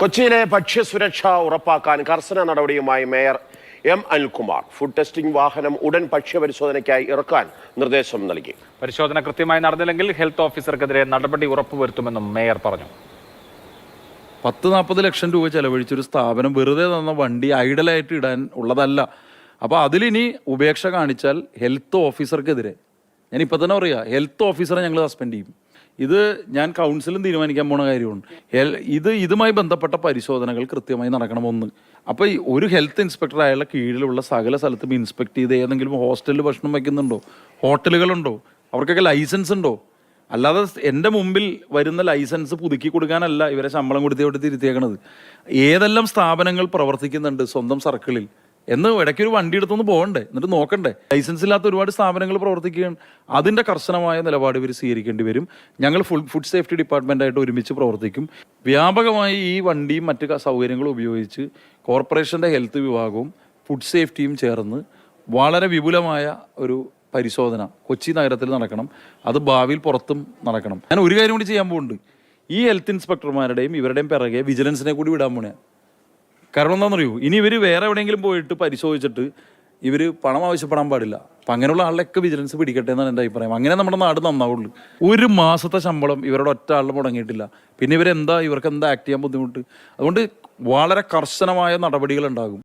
കൊച്ചിയിലെ ഭക്ഷ്യസുരക്ഷ ഉറപ്പാക്കാൻ കർശന നടപടിയുമായി mayor M Anilkumar. Food testing വാഹനം ഉടൻ ഭക്ഷ്യപരിശോധനയ്ക്കായി ഇറക്കാൻ നിർദ്ദേശം നൽകി. പരിശോധന കൃത്യമായി നടന്നില്ലെങ്കിൽ ഹെൽത്ത് ഓഫീസർക്കെതിരെ നടപടി ഉറപ്പുവരുത്തുമെന്നും മേയർ പറഞ്ഞു. പത്ത് നാൽപ്പത് ലക്ഷം രൂപ ചെലവഴിച്ചൊരു സ്ഥാപനം വെറുതെ തന്ന വണ്ടി ഐഡലായിട്ട് ഇടാൻ ഉള്ളതല്ല. അപ്പോൾ അതിലിനി ഉപേക്ഷ കാണിച്ചാൽ ഹെൽത്ത് ഓഫീസർക്കെതിരെ. ഞാൻ ഇപ്പം തന്നെ പറയുക ഹെൽത്ത് ഓഫീസറെ ഞങ്ങൾ സസ്പെൻഡ് ചെയ്യും. ഇത് ഞാൻ കൗൺസിലും തീരുമാനിക്കാൻ പോണ കാര്യമാണ്. ഇത് ഇതുമായി ബന്ധപ്പെട്ട പരിശോധനകൾ കൃത്യമായി നടക്കണമെന്ന് അപ്പോൾ ഈ ഒരു ഹെൽത്ത് ഇൻസ്പെക്ടർ അയാളുടെ കീഴിലുള്ള സകല സ്ഥലത്തും ഇൻസ്പെക്ട് ചെയ്ത് ഏതെങ്കിലും ഹോസ്റ്റലിൽ ഭക്ഷണം വയ്ക്കുന്നുണ്ടോ ഹോട്ടലുകളുണ്ടോ? അവർക്കൊക്കെ ലൈസൻസ് ഉണ്ടോ? അല്ലാതെ എന്റെ മുമ്പിൽ വരുന്ന ലൈസൻസ് പുതുക്കി കൊടുക്കാനല്ല ഇവരെ ശമ്പളം കൊടുത്തി തിരുത്തിയേക്കണത്. ഏതെല്ലാം സ്ഥാപനങ്ങൾ പ്രവർത്തിക്കുന്നുണ്ട് സ്വന്തം സർക്കിളിൽ? എന്ന് ഇടയ്ക്ക് ഒരു വണ്ടി എടുത്തൊന്ന് പോകണ്ടേ? എന്നിട്ട് നോക്കണ്ടേ? ലൈസൻസ് ഇല്ലാത്ത ഒരുപാട് സ്ഥാപനങ്ങൾ പ്രവർത്തിക്കുകയാണ്. അതിന്റെ കർശനമായ നിലപാട് ഇവർ സ്വീകരിക്കേണ്ടി വരും. ഞങ്ങൾ ഫുൾ ഫുഡ് സേഫ്റ്റി ഡിപ്പാർട്ട്മെന്റായിട്ട് ഒരുമിച്ച് പ്രവർത്തിക്കും. വ്യാപകമായി ഈ വണ്ടിയും മറ്റ് സൗകര്യങ്ങളും ഉപയോഗിച്ച് കോർപ്പറേഷന്റെ ഹെൽത്ത് വിഭാഗവും ഫുഡ് സേഫ്റ്റിയും ചേർന്ന് വളരെ വിപുലമായ ഒരു പരിശോധന കൊച്ചി നഗരത്തിൽ നടക്കണം. അത് ഭാവിയിൽ പുറത്തും നടക്കണം. ഞാൻ ഒരു കാര്യം കൂടി ചെയ്യാൻ പോകുന്നുണ്ട്. ഈ ഹെൽത്ത് ഇൻസ്പെക്ടർമാരുടെയും ഇവരുടെയും പിറകെ വിജിലൻസിനെ കൂടി വിടാൻ പോണേ കാരണം എന്താണെന്നറിയൂ? ഇനി ഇവർ വേറെ എവിടെയെങ്കിലും പോയിട്ട് പരിശോധിച്ചിട്ട് ഇവർ പണം ആവശ്യപ്പെടാൻ പാടില്ല. അപ്പം അങ്ങനെയുള്ള ആളിലൊക്കെ വിജിലൻസ് പിടിക്കട്ടെ എന്നാണ് എന്റെ അഭിപ്രായം. അങ്ങനെ നമ്മുടെ നാട് നന്നാവുള്ളൂ. ഒരു മാസത്തെ ശമ്പളം ഇവരുടെ ഒറ്റ ആളിൽ മുടങ്ങിയിട്ടില്ല. പിന്നെ ഇവരെന്താ? ഇവർക്ക് എന്താ ആക്ട് ചെയ്യാൻ ബുദ്ധിമുട്ട്? അതുകൊണ്ട് വളരെ കർശനമായ നടപടികൾ ഉണ്ടാകും